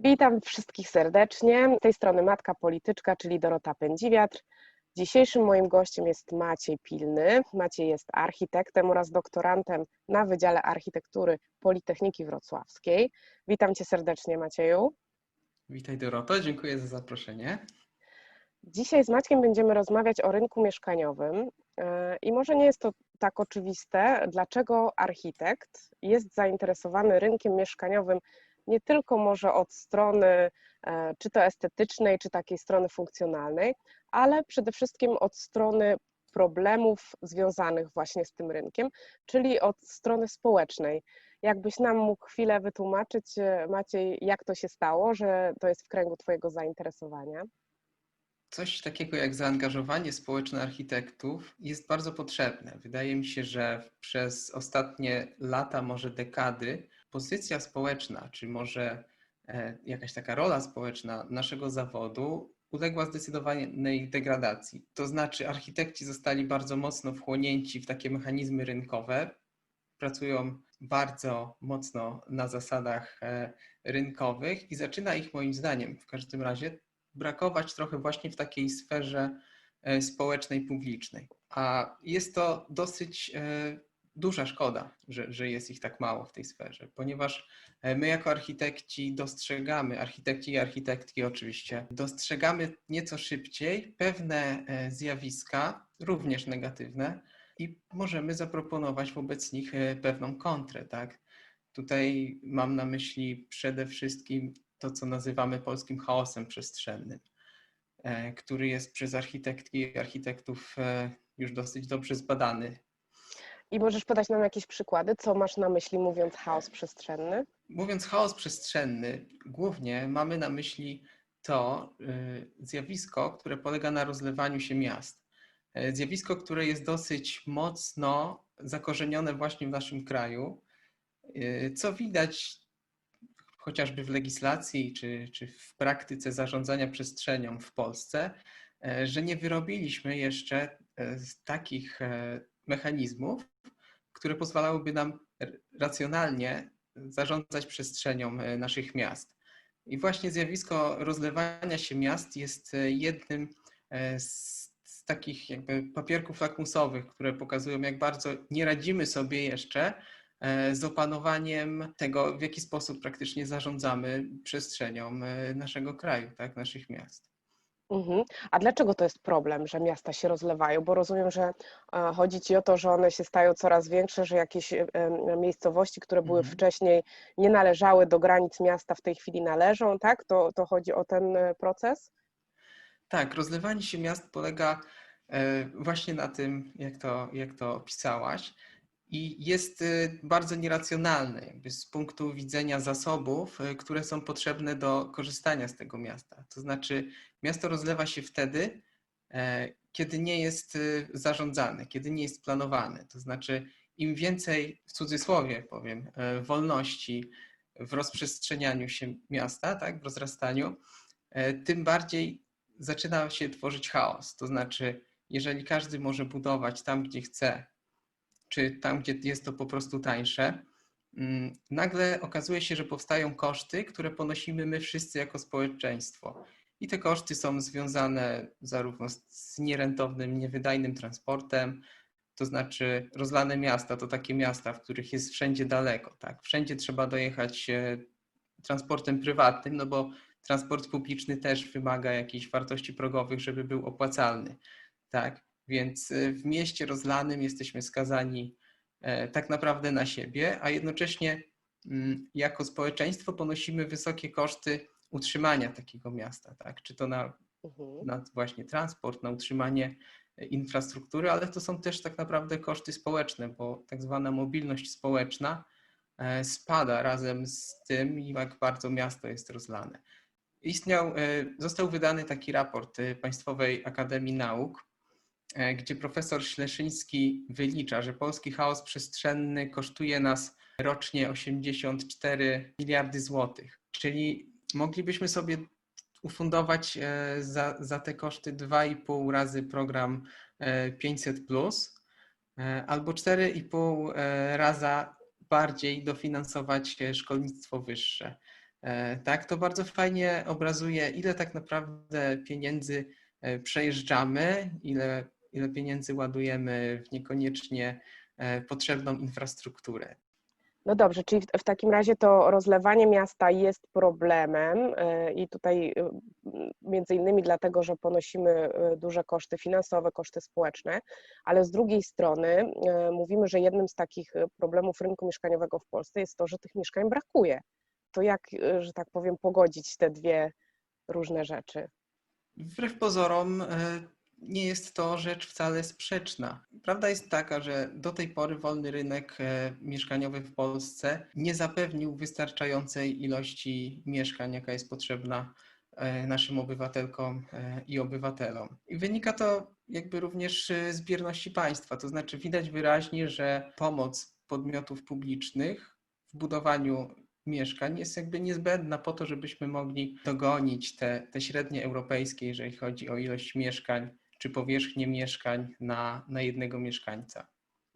Witam wszystkich serdecznie. Z tej strony matka polityczka, czyli Dorota Pędziwiatr. Dzisiejszym moim gościem jest Maciej Pilny. Maciej jest architektem oraz doktorantem na Wydziale Architektury Politechniki Wrocławskiej. Witam Cię serdecznie, Macieju. Witaj Doroto, dziękuję za zaproszenie. Dzisiaj z Maćkiem będziemy rozmawiać o rynku mieszkaniowym e, i może nie jest to tak oczywiste, dlaczego architekt jest zainteresowany rynkiem mieszkaniowym nie tylko może od strony e, czy to estetycznej, czy takiej strony funkcjonalnej, ale przede wszystkim od strony problemów związanych właśnie z tym rynkiem, czyli od strony społecznej. Jakbyś nam mógł chwilę wytłumaczyć, e, Maciej, jak to się stało, że to jest w kręgu Twojego zainteresowania? Coś takiego jak zaangażowanie społeczne architektów jest bardzo potrzebne. Wydaje mi się, że przez ostatnie lata, może dekady, pozycja społeczna, czy może e, jakaś taka rola społeczna naszego zawodu uległa zdecydowanej degradacji. To znaczy, architekci zostali bardzo mocno wchłonięci w takie mechanizmy rynkowe, pracują bardzo mocno na zasadach e, rynkowych i zaczyna ich moim zdaniem w każdym razie brakować trochę właśnie w takiej sferze e, społecznej, publicznej. A jest to dosyć duża szkoda, że, że jest ich tak mało w tej sferze, ponieważ e, my jako architekci dostrzegamy, architekci i architektki oczywiście, dostrzegamy nieco szybciej pewne e, zjawiska, również negatywne, i możemy zaproponować wobec nich e, pewną kontrę, tak? Tutaj mam na myśli przede wszystkim to, co nazywamy polskim chaosem przestrzennym, który jest przez architektki i architektów już dosyć dobrze zbadany i możesz podać nam jakieś przykłady, co masz na myśli mówiąc chaos przestrzenny? Mówiąc chaos przestrzenny, głównie mamy na myśli to y, zjawisko, które polega na rozlewaniu się miast. E, zjawisko, które jest dosyć mocno zakorzenione właśnie w naszym kraju, y, co widać chociażby w legislacji czy, czy w praktyce zarządzania przestrzenią w Polsce, że nie wyrobiliśmy jeszcze takich mechanizmów, które pozwalałyby nam racjonalnie zarządzać przestrzenią e, naszych miast. I właśnie zjawisko rozlewania się miast jest e, jednym e, z, takich jakby papierków lakmusowych, które pokazują, jak bardzo nie radzimy sobie jeszcze z opanowaniem tego, w jaki sposób praktycznie zarządzamy przestrzenią naszego kraju, tak, naszych miast. Mhm. A dlaczego to jest problem, że miasta się rozlewają? Bo rozumiem, że e, chodzi Ci o to, że one się stają coraz większe, że jakieś e, miejscowości, które były mhm. wcześniej nie należały do granic miasta, w tej chwili należą, tak? To, to chodzi o ten e, proces? Tak, rozlewanie się miast polega właśnie na tym, jak to, jak to opisałaś i jest y, bardzo nieracjonalny jakby z punktu widzenia zasobów, y, które są potrzebne do korzystania z tego miasta. To znaczy, miasto rozlewa się wtedy, e, kiedy nie jest y, zarządzane, kiedy nie jest planowane. To znaczy, im więcej, w cudzysłowie powiem, e, wolności w rozprzestrzenianiu się miasta, tak, w rozrastaniu, e, tym bardziej zaczyna się tworzyć chaos. To znaczy, jeżeli każdy może budować tam, gdzie chce, czy tam, gdzie jest to po prostu tańsze, mm, nagle okazuje się, że powstają koszty, które ponosimy my wszyscy jako społeczeństwo. I te koszty są związane zarówno z nierentownym, niewydajnym transportem, to znaczy rozlane miasta to takie miasta, w których jest wszędzie daleko. Tak? Wszędzie trzeba dojechać transportem prywatnym, no bo transport publiczny też wymaga jakichś wartości progowych, żeby był opłacalny. Tak? Więc y, w mieście rozlanym jesteśmy skazani e, tak naprawdę na siebie, a jednocześnie mm, jako społeczeństwo ponosimy wysokie koszty utrzymania takiego miasta, tak? Czy to na, mhm. na właśnie transport, na utrzymanie e, infrastruktury, ale to są też tak naprawdę koszty społeczne, bo tak zwana mobilność społeczna e, spada razem z tym, jak bardzo miasto jest rozlane. Istniał, został wydany taki raport Państwowej Akademii Nauk, gdzie profesor Śleszyński wylicza, że polski chaos przestrzenny kosztuje nas rocznie 84 miliardy złotych. Czyli moglibyśmy sobie ufundować e, za, za te koszty 2,5 razy program 500, e, albo 4,5 raza bardziej dofinansować szkolnictwo wyższe. E, tak, to bardzo fajnie obrazuje, ile tak naprawdę pieniędzy e, przejeżdżamy, ile, ile pieniędzy ładujemy w niekoniecznie e, potrzebną infrastrukturę. No dobrze, czyli w, w takim razie to rozlewanie miasta jest problemem y, i tutaj y, między innymi dlatego, że ponosimy duże koszty finansowe, koszty społeczne, ale z drugiej strony mówimy, że jednym z takich problemów rynku mieszkaniowego w Polsce jest to, że tych mieszkań brakuje. To jak, że tak powiem, pogodzić te dwie różne rzeczy? Wbrew pozorom nie jest to rzecz wcale sprzeczna. Prawda jest taka, że do tej pory wolny rynek e, mieszkaniowy w Polsce nie zapewnił wystarczającej ilości mieszkań, jaka jest potrzebna e, naszym obywatelkom e, i obywatelom. I wynika to jakby również z bierności państwa, to znaczy widać wyraźnie, że pomoc podmiotów publicznych w budowaniu mieszkań jest jakby niezbędna po to, żebyśmy mogli dogonić te, te średnie europejskie, jeżeli chodzi o ilość mieszkań czy powierzchnię mieszkań na, na jednego mieszkańca.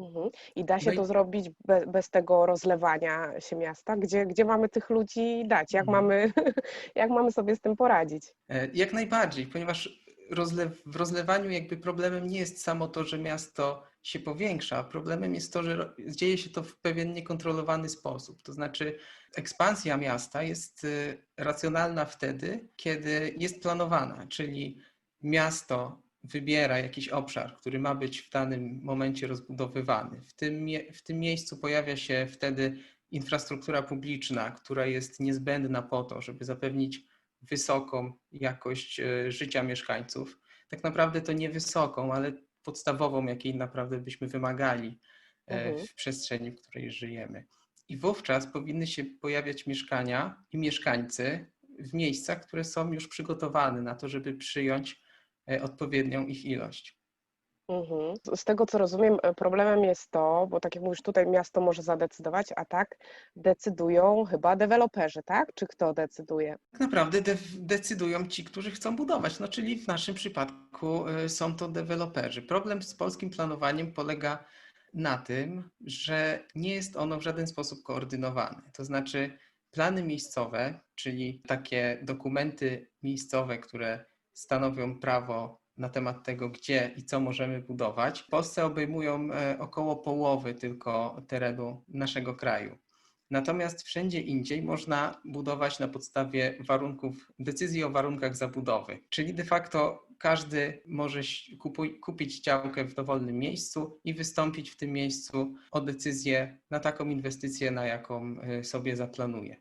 Mhm. I da się No i- to zrobić be, bez tego rozlewania się miasta? Gdzie, gdzie mamy tych ludzi dać? Jak, Mhm. mamy, jak mamy sobie z tym poradzić? E, Jak najbardziej, ponieważ rozlew, w rozlewaniu jakby problemem nie jest samo to, że miasto się powiększa, problemem jest to, że dzieje się to w pewien niekontrolowany sposób. To znaczy ekspansja miasta jest y, racjonalna wtedy, kiedy jest planowana, czyli miasto wybiera jakiś obszar, który ma być w danym momencie rozbudowywany. W tym, w tym miejscu pojawia się wtedy infrastruktura publiczna, która jest niezbędna po to, żeby zapewnić wysoką jakość e, życia mieszkańców. Tak naprawdę to nie wysoką, ale podstawową, jakiej naprawdę byśmy wymagali e, Mhm. w przestrzeni, w której żyjemy. I wówczas powinny się pojawiać mieszkania i mieszkańcy w miejscach, które są już przygotowane na to, żeby przyjąć odpowiednią ich ilość. Mhm. Z tego co rozumiem, e, problemem jest to, bo tak jak mówisz, tutaj miasto może zadecydować, a tak decydują chyba deweloperzy, tak? Czy kto decyduje? Tak naprawdę de- decydują ci, którzy chcą budować, no czyli w naszym przypadku y, są to deweloperzy. Problem z polskim planowaniem polega na tym, że nie jest ono w żaden sposób koordynowane. To znaczy plany miejscowe, czyli takie dokumenty miejscowe, które stanowią prawo na temat tego, gdzie i co możemy budować, w Polsce obejmują e, około połowy tylko terenu naszego kraju. Natomiast wszędzie indziej można budować na podstawie warunków, decyzji o warunkach zabudowy. Czyli de facto każdy może kupić działkę w dowolnym miejscu i wystąpić w tym miejscu o decyzję na taką inwestycję, na jaką y, sobie zaplanuje.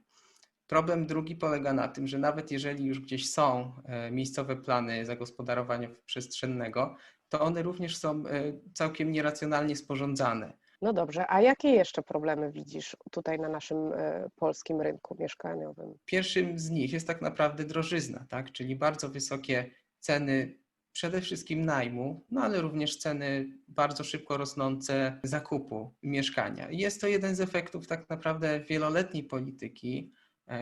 Problem drugi polega na tym, że nawet jeżeli już gdzieś są e, miejscowe plany zagospodarowania przestrzennego, to one również są e, całkiem nieracjonalnie sporządzane. No dobrze, a jakie jeszcze problemy widzisz tutaj na naszym e, polskim rynku mieszkaniowym? Pierwszym z nich jest tak naprawdę drożyzna, tak? czyli bardzo wysokie ceny przede wszystkim najmu, no ale również ceny bardzo szybko rosnące zakupu mieszkania. I Jest to jeden z efektów tak naprawdę wieloletniej polityki,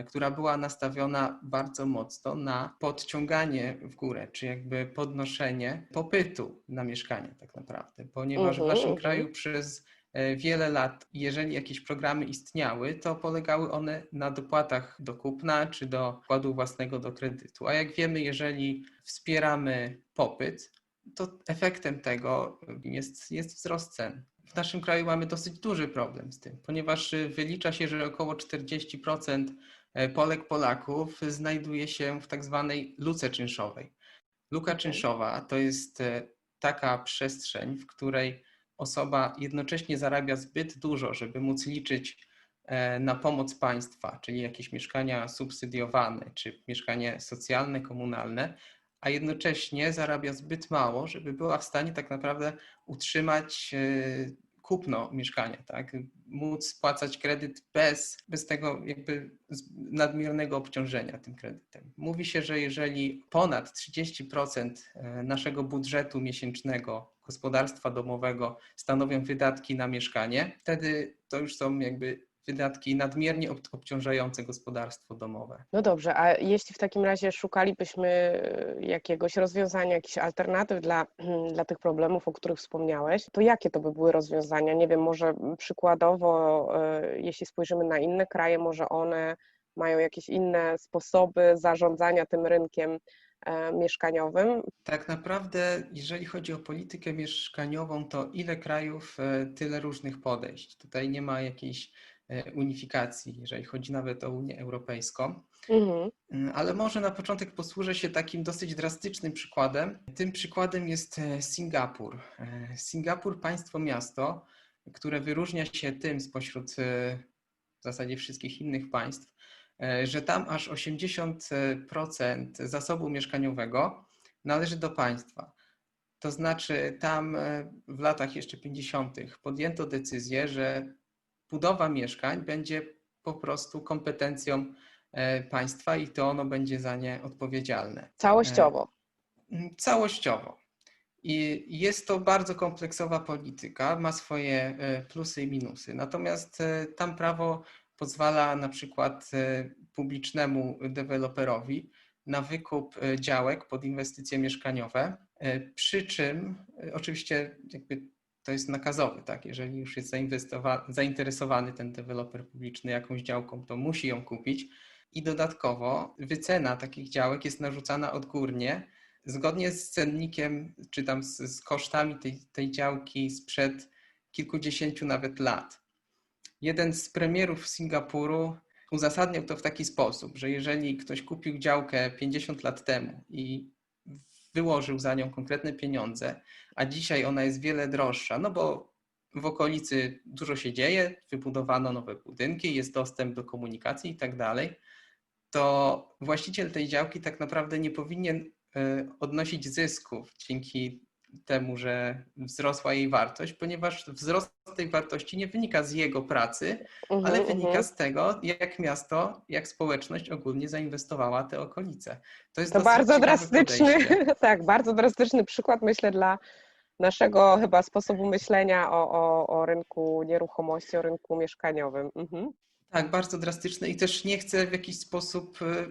która była nastawiona bardzo mocno na podciąganie w górę, czy jakby podnoszenie popytu na mieszkania tak naprawdę, ponieważ w Mhm, naszym mhm. kraju przez e, wiele lat, jeżeli jakieś programy istniały, to polegały one na dopłatach do kupna czy do wkładu własnego do kredytu. A jak wiemy, jeżeli wspieramy popyt, to efektem tego jest, jest wzrost cen. W naszym kraju mamy dosyć duży problem z tym, ponieważ wylicza się, że około 40% e, Polek, Polaków znajduje się w tak zwanej luce czynszowej. Luka czynszowa to jest e, taka przestrzeń, w której osoba jednocześnie zarabia zbyt dużo, żeby móc liczyć e, na pomoc państwa, czyli jakieś mieszkania subsydiowane, czy mieszkanie socjalne, komunalne, a jednocześnie zarabia zbyt mało, żeby była w stanie tak naprawdę utrzymać e, kupno mieszkania, tak? Móc spłacać kredyt bez, bez tego jakby nadmiernego obciążenia tym kredytem. Mówi się, że jeżeli ponad 30% e, naszego budżetu miesięcznego gospodarstwa domowego stanowią wydatki na mieszkanie, wtedy to już są jakby wydatki nadmiernie ob- obciążające gospodarstwo domowe. No dobrze, a jeśli w takim razie szukalibyśmy e, jakiegoś rozwiązania, jakichś alternatyw dla, dla tych problemów, o których wspomniałeś, to jakie to by były rozwiązania? Nie wiem, może przykładowo, e, jeśli spojrzymy na inne kraje, może one mają jakieś inne sposoby zarządzania tym rynkiem e, mieszkaniowym. Tak naprawdę, jeżeli chodzi o politykę mieszkaniową, to ile krajów, tyle różnych podejść. Tutaj nie ma jakiejś unifikacji, jeżeli chodzi nawet o Unię Europejską. Mhm. Mm, Ale może na początek posłużę się takim dosyć drastycznym przykładem. Tym przykładem jest e, Singapur. E, Singapur, państwo miasto, które wyróżnia się tym spośród e, w zasadzie wszystkich innych państw, e, że tam aż 80% zasobu mieszkaniowego należy do państwa. To znaczy, tam e, w latach jeszcze 50. podjęto decyzję, że budowa mieszkań będzie po prostu kompetencją e, państwa i to ono będzie za nie odpowiedzialne. Całościowo. Mm, Całościowo. I jest to bardzo kompleksowa polityka, ma swoje e, plusy i minusy. Natomiast e, tam prawo pozwala na przykład e, publicznemu deweloperowi na wykup e, działek pod inwestycje mieszkaniowe, e, przy czym e, oczywiście jakby to jest nakazowy, tak? Jeżeli już jest zainteresowany ten deweloper publiczny jakąś działką, to musi ją kupić. I dodatkowo wycena takich działek jest narzucana odgórnie, zgodnie z cennikiem, czy tam z, z kosztami tej, tej działki sprzed kilkudziesięciu nawet lat. Jeden z premierów Singapuru uzasadniał to w taki sposób, że jeżeli ktoś kupił działkę 50 lat temu i wyłożył za nią konkretne pieniądze, a dzisiaj ona jest wiele droższa, no bo w okolicy dużo się dzieje, wybudowano nowe budynki, jest dostęp do komunikacji i tak dalej, to właściciel tej działki tak naprawdę nie powinien e, odnosić zysków dzięki temu, że wzrosła jej wartość, ponieważ wzrost tej wartości nie wynika z jego pracy, Mhm, ale wynika mhm. z tego, jak miasto, jak społeczność ogólnie zainwestowała te okolice. To jest To bardzo drastyczny, tak, bardzo drastyczny przykład, myślę, dla naszego chyba sposobu myślenia o, o, o rynku nieruchomości, o rynku mieszkaniowym. Mhm. Tak, bardzo drastyczne i też nie chcę w jakiś sposób e,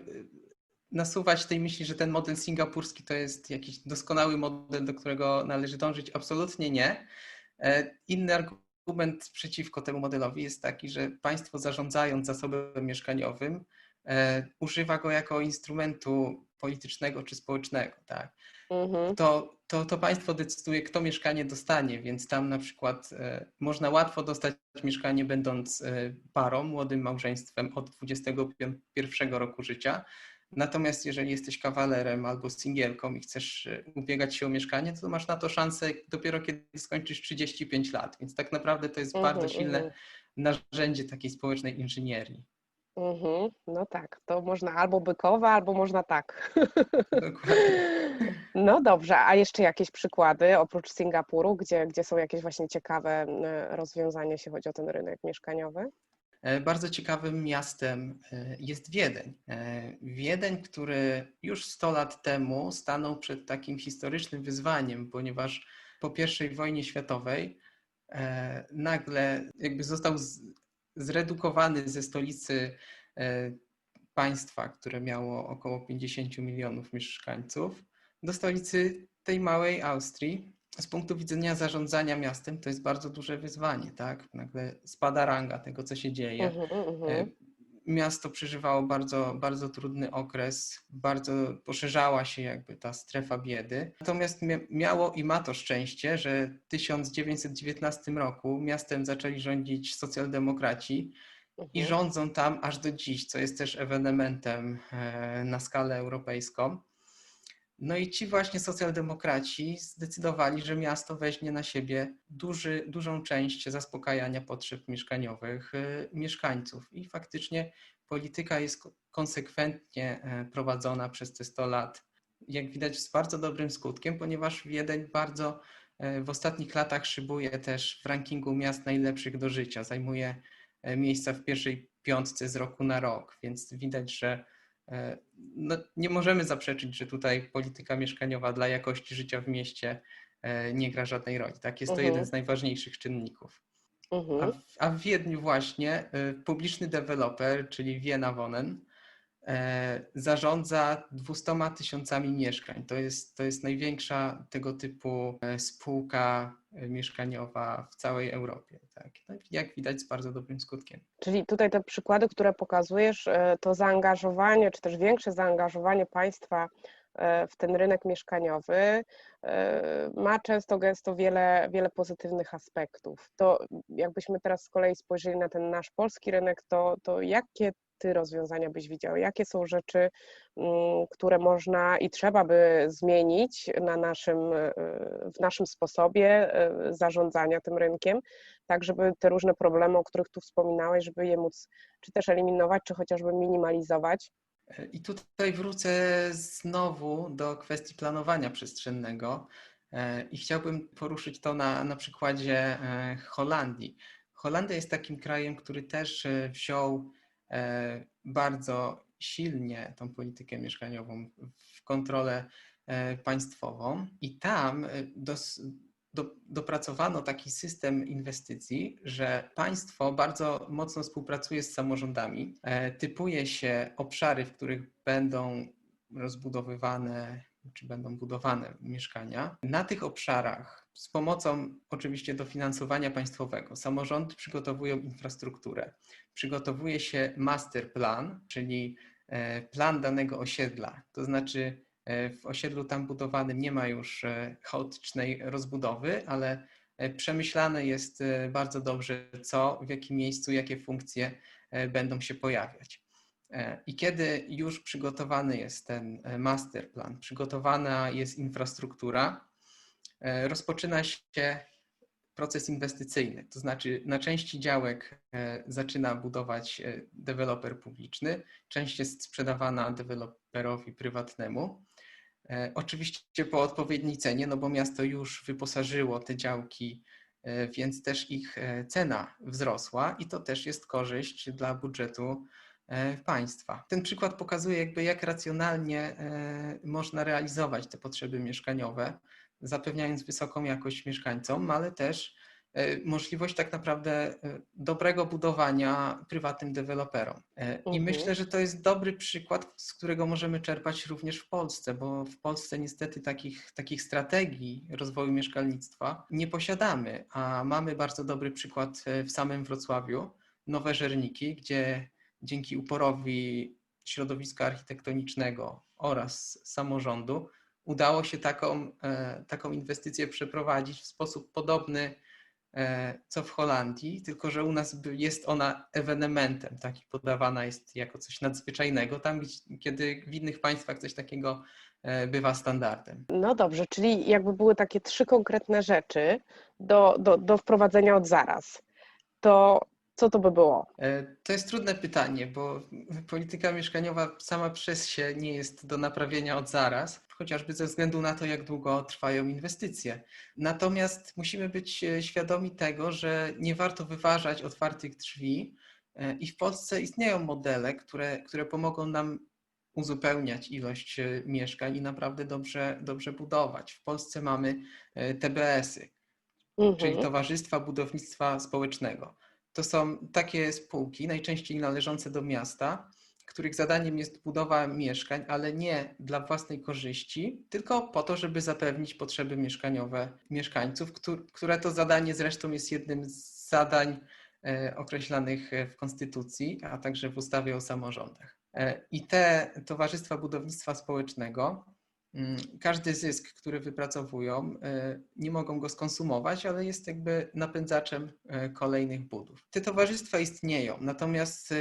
nasuwać tej myśli, że ten model singapurski to jest jakiś doskonały model, do którego należy dążyć. Absolutnie nie. E, Inny argument przeciwko temu modelowi jest taki, że państwo zarządzając zasobem mieszkaniowym e, używa go jako instrumentu politycznego czy społecznego. Tak? Mhm. to, to, to państwo decyduje, kto mieszkanie dostanie, więc tam na przykład e, można łatwo dostać mieszkanie, będąc parą, młodym małżeństwem od 21 roku życia. Natomiast jeżeli jesteś kawalerem albo singielką i chcesz e, ubiegać się o mieszkanie, to masz na to szansę dopiero kiedy skończysz 35 lat. Więc tak naprawdę to jest bardzo Mhm, silne mhm. narzędzie takiej społecznej inżynierii. Mhm. No tak, to można albo bykowa, albo można tak. Dokładnie. No dobrze, a jeszcze jakieś przykłady oprócz Singapuru, gdzie, gdzie są jakieś właśnie ciekawe e, rozwiązania, jeśli chodzi o ten rynek mieszkaniowy? E, Bardzo ciekawym miastem e, jest Wiedeń. E, Wiedeń, który już 100 lat temu stanął przed takim historycznym wyzwaniem, ponieważ po I wojnie światowej nagle jakby został zredukowany ze stolicy państwa, które miało około 50 milionów mieszkańców, do stolicy tej małej Austrii. Z punktu widzenia zarządzania miastem to jest bardzo duże wyzwanie, tak? Nagle spada ranga tego, co się dzieje. E, mhm. Miasto przeżywało bardzo, bardzo trudny okres, bardzo poszerzała się jakby ta strefa biedy. Natomiast mia- miało i ma to szczęście, że w 1919 roku miastem zaczęli rządzić socjaldemokraci i mhm. rządzą tam aż do dziś, co jest też ewenementem e, na skalę europejską. No i ci właśnie socjaldemokraci zdecydowali, że miasto weźmie na siebie duży, dużą część zaspokajania potrzeb mieszkaniowych y, mieszkańców. I faktycznie polityka jest ko- konsekwentnie e, prowadzona przez te 100 lat. Jak widać, z bardzo dobrym skutkiem, ponieważ Wiedeń bardzo e, w ostatnich latach szybuje też w rankingu miast najlepszych do życia. Zajmuje e, miejsca w pierwszej piątce z roku na rok, więc widać, że No, nie możemy zaprzeczyć, że tutaj polityka mieszkaniowa dla jakości życia w mieście e, nie gra żadnej roli. Tak, jest to Mhm. jeden z najważniejszych czynników. A Mhm. w, a w Wiedniu właśnie e, publiczny deweloper, czyli Wiena Wonen, e, zarządza 200 tysiącami mieszkań. To jest, to jest największa tego typu e, spółka e, mieszkaniowa w całej Europie. Tak? No, jak widać, z bardzo dobrym skutkiem. Czyli tutaj te przykłady, które pokazujesz, e, to zaangażowanie, czy też większe zaangażowanie państwa e, w ten rynek mieszkaniowy e, ma często gęsto wiele, wiele pozytywnych aspektów. To jakbyśmy teraz z kolei spojrzeli na ten nasz polski rynek, to, to jakie ty rozwiązania byś widział? Jakie są rzeczy, mm, które można i trzeba by zmienić na naszym, e, w naszym sposobie e, zarządzania tym rynkiem, tak żeby te różne problemy, o których tu wspominałeś, żeby je móc czy też eliminować, czy chociażby minimalizować? E, I tutaj wrócę znowu do kwestii planowania przestrzennego i chciałbym poruszyć to na, na przykładzie Holandii. Holandia jest takim krajem, który też wziął E, bardzo silnie tą politykę mieszkaniową w kontrolę e, państwową i tam e, dos, do, dopracowano taki system inwestycji, że państwo bardzo mocno współpracuje z samorządami, typuje się obszary, w których będą rozbudowywane czy będą budowane mieszkania. Na tych obszarach z pomocą oczywiście dofinansowania państwowego samorządy przygotowują infrastrukturę. Przygotowuje się master plan, czyli e, plan danego osiedla. To znaczy e, w osiedlu tam budowanym nie ma już e, chaotycznej rozbudowy, ale przemyślane jest bardzo dobrze, co, w jakim miejscu, jakie funkcje będą się pojawiać. I kiedy już przygotowany jest ten master plan, przygotowana jest infrastruktura, rozpoczyna się proces inwestycyjny. To znaczy, na części działek zaczyna budować deweloper publiczny, część jest sprzedawana deweloperowi prywatnemu. Oczywiście po odpowiedniej cenie, no bo miasto już wyposażyło te działki, więc też ich cena wzrosła i to też jest korzyść dla budżetu E, państwa. Ten przykład pokazuje, jakby jak racjonalnie e, można realizować te potrzeby mieszkaniowe, zapewniając wysoką jakość mieszkańcom, ale też e, możliwość tak naprawdę dobrego budowania prywatnym deweloperom. I mhm. myślę, że to jest dobry przykład, z którego możemy czerpać również w Polsce, bo w Polsce niestety takich, takich strategii rozwoju mieszkalnictwa nie posiadamy, a mamy bardzo dobry przykład w samym Wrocławiu, Nowe Żerniki, gdzie dzięki uporowi środowiska architektonicznego oraz samorządu udało się taką, e, taką inwestycję przeprowadzić w sposób podobny e, co w Holandii, tylko że u nas jest ona ewenementem, tak, podawana jest jako coś nadzwyczajnego, tam kiedy w innych państwach coś takiego e, bywa standardem. No dobrze, czyli jakby były takie trzy konkretne rzeczy do, do, do wprowadzenia od zaraz. To co to by było? E, to jest trudne pytanie, bo polityka mieszkaniowa sama przez się nie jest do naprawienia od zaraz, chociażby ze względu na to, jak długo trwają inwestycje. Natomiast musimy być e, świadomi tego, że nie warto wyważać otwartych drzwi e, i w Polsce istnieją modele, które, które pomogą nam uzupełniać ilość mieszkań i naprawdę dobrze, dobrze budować. W Polsce mamy TBS-y, mhm. czyli Towarzystwa Budownictwa Społecznego to są takie spółki, najczęściej należące do miasta, których zadaniem jest budowa mieszkań, ale nie dla własnej korzyści, tylko po to, żeby zapewnić potrzeby mieszkaniowe mieszkańców, które to zadanie zresztą jest jednym z zadań e, określanych w Konstytucji, a także w ustawie o samorządach. E, I te towarzystwa budownictwa społecznego każdy zysk, który wypracowują, e, nie mogą go skonsumować, ale jest jakby napędzaczem e, kolejnych budów. Te towarzystwa istnieją, natomiast e,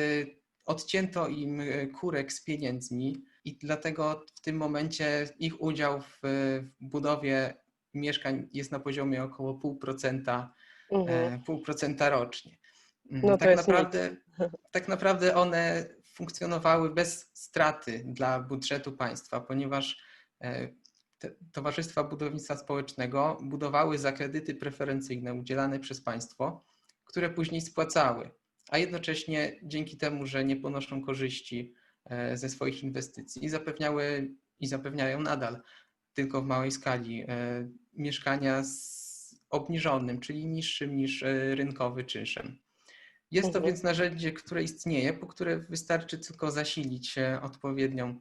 odcięto im kurek z pieniędzmi i dlatego w tym momencie ich udział w budowie mieszkań jest na poziomie około 0,5%, mhm. pół procenta rocznie. Mm, no tak, naprawdę, tak naprawdę one funkcjonowały bez straty dla budżetu państwa, ponieważ Towarzystwa Budownictwa Społecznego budowały za kredyty preferencyjne udzielane przez państwo, które później spłacały, a jednocześnie dzięki temu, że nie ponoszą korzyści e, ze swoich inwestycji, zapewniały i zapewniają nadal tylko w małej skali e, mieszkania z obniżonym, czyli niższym niż rynkowy czynszem. Jest to Mhm. więc narzędzie, które istnieje, po które wystarczy tylko zasilić odpowiednią, e,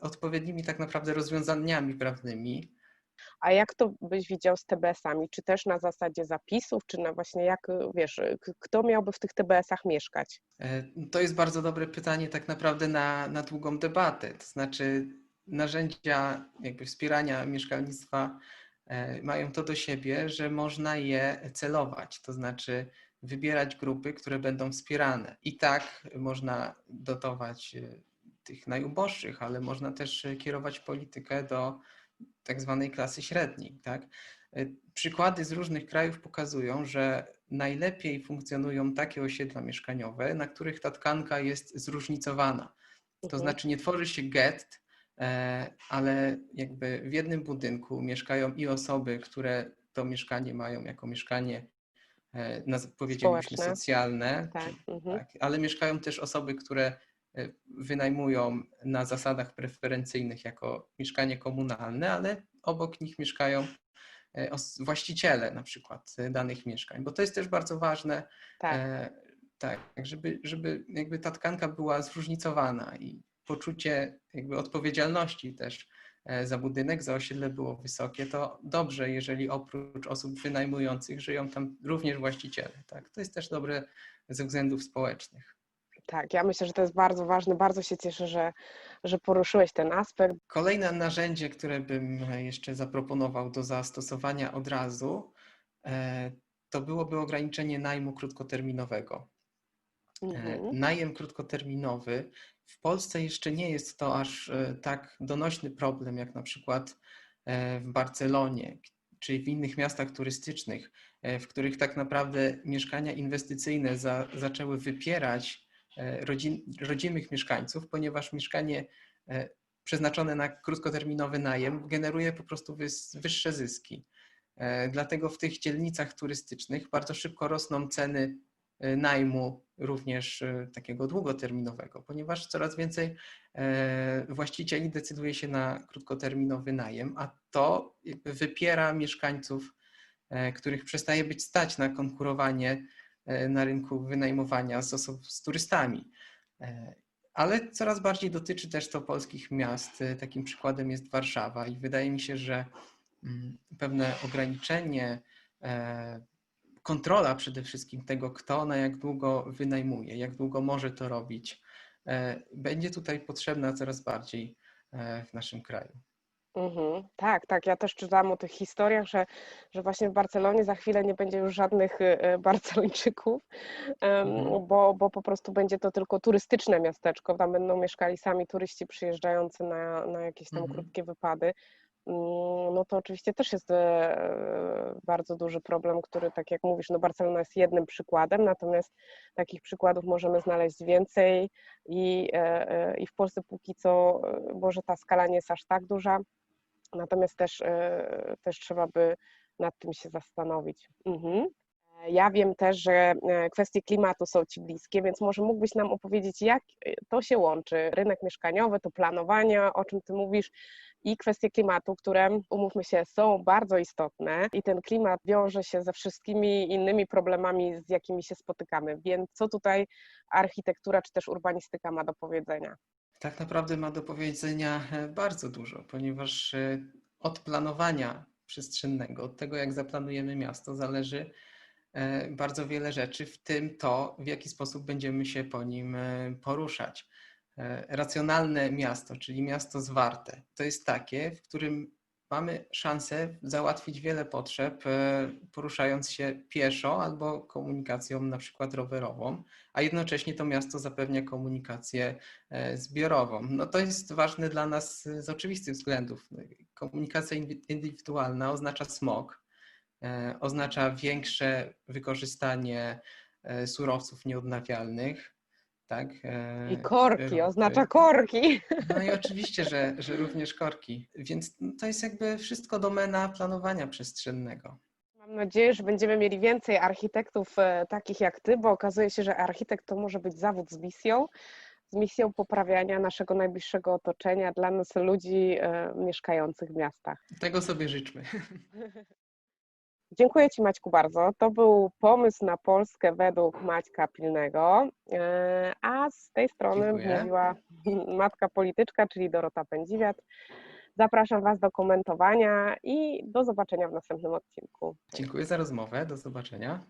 odpowiednimi tak naprawdę rozwiązaniami prawnymi. A jak to byś widział z TBS-ami? Czy też na zasadzie zapisów, czy na właśnie jak, wiesz, kto miałby w tych TBS-ach mieszkać? E, To jest bardzo dobre pytanie, tak naprawdę na, na długą debatę. To znaczy, narzędzia jakby wspierania mieszkalnictwa e, mają to do siebie, że można je celować, to znaczy wybierać grupy, które będą wspierane. I tak można dotować e, tych najuboższych, ale można też e, kierować politykę do tak zwanej klasy średniej. Tak? E, Przykłady z różnych krajów pokazują, że najlepiej funkcjonują takie osiedla mieszkaniowe, na których ta tkanka jest zróżnicowana. To Mhm. znaczy nie tworzy się gett, e, ale jakby w jednym budynku mieszkają i osoby, które to mieszkanie mają jako mieszkanie, naz- powiedzielibyśmy, Społeczne. socjalne, Tak. Mhm. tak, ale mieszkają też osoby, które wynajmują na zasadach preferencyjnych jako mieszkanie komunalne, ale obok nich mieszkają e, właściciele na przykład e, danych mieszkań, bo to jest też bardzo ważne, Tak. e, tak, żeby, żeby jakby ta tkanka była zróżnicowana i poczucie jakby odpowiedzialności też e, za budynek, za osiedle było wysokie, to dobrze, jeżeli oprócz osób wynajmujących żyją tam również właściciele. Tak? To jest też dobre ze względów społecznych. Tak, ja myślę, że to jest bardzo ważne. Bardzo się cieszę, że, że poruszyłeś ten aspekt. Kolejne narzędzie, które bym e, jeszcze zaproponował do zastosowania od razu, e, to byłoby ograniczenie najmu krótkoterminowego. E, Mhm. Najem krótkoterminowy w Polsce jeszcze nie jest to aż tak donośny problem, jak na przykład w Barcelonie czy w innych miastach turystycznych, w których tak naprawdę mieszkania inwestycyjne za, zaczęły wypierać rodzin, rodzimych mieszkańców, ponieważ mieszkanie e, przeznaczone na krótkoterminowy najem generuje po prostu wyższe zyski. E, Dlatego w tych dzielnicach turystycznych bardzo szybko rosną ceny e, najmu również e, takiego długoterminowego, ponieważ coraz więcej e, właścicieli decyduje się na krótkoterminowy najem, a to wypiera mieszkańców, e, których przestaje być stać na konkurowanie e, na rynku wynajmowania z, osób, z turystami. E, Ale coraz bardziej dotyczy też to polskich miast. E, Takim przykładem jest Warszawa i wydaje mi się, że mm, pewne ograniczenie, e, kontrola przede wszystkim tego, kto na jak długo wynajmuje, jak długo może to robić, e, będzie tutaj potrzebna coraz bardziej e, w naszym kraju. Mhm. Tak, tak. Ja też czytałam o tych historiach, że, że właśnie w Barcelonie za chwilę nie będzie już żadnych e, Barcelończyków, em, Mhm. bo, bo po prostu będzie to tylko turystyczne miasteczko. Tam będą mieszkali sami turyści przyjeżdżający na, na jakieś tam Mhm. krótkie wypady. Mm, No to oczywiście też jest e, bardzo duży problem, który, tak jak mówisz, no Barcelona jest jednym przykładem, natomiast takich przykładów możemy znaleźć więcej i, e, e, i w Polsce póki co może ta skala nie jest aż tak duża, Natomiast też, e, też trzeba by nad tym się zastanowić. Mhm. Ja wiem też, że e, kwestie klimatu są Ci bliskie, więc może mógłbyś nam opowiedzieć, jak e, to się łączy, rynek mieszkaniowy, to planowania, o czym Ty mówisz, i kwestie klimatu, które, umówmy się, są bardzo istotne i ten klimat wiąże się ze wszystkimi innymi problemami, z jakimi się spotykamy. Więc co tutaj architektura czy też urbanistyka ma do powiedzenia? Tak naprawdę ma do powiedzenia e, bardzo dużo, ponieważ e, od planowania przestrzennego, od tego jak zaplanujemy miasto, zależy e, bardzo wiele rzeczy, w tym to, w jaki sposób będziemy się po nim poruszać. Racjonalne miasto, czyli miasto zwarte, to jest takie, w którym mamy szansę załatwić wiele potrzeb, e, poruszając się pieszo albo komunikacją na przykład rowerową, a jednocześnie to miasto zapewnia komunikację e, zbiorową. No to jest ważne dla nas z oczywistych względów. Komunikacja indywidualna oznacza smog, e, oznacza większe wykorzystanie surowców nieodnawialnych. Tak? e, I korki, ropy. oznacza korki. No i oczywiście, że, że również korki. Więc to jest jakby wszystko domena planowania przestrzennego. Mam nadzieję, że będziemy mieli więcej architektów e, takich jak ty, bo okazuje się, że architekt to może być zawód z misją, z misją poprawiania naszego najbliższego otoczenia dla nas ludzi e, mieszkających w miastach. Tego sobie życzmy. Dziękuję Ci Maćku bardzo. To był pomysł na Polskę według Maćka Pilnego, e, a z tej strony Dziękuję. mówiła matka polityczka, czyli Dorota Pędziwiat. Zapraszam Was do komentowania i do zobaczenia w następnym odcinku. Dziękuję za rozmowę. Do zobaczenia.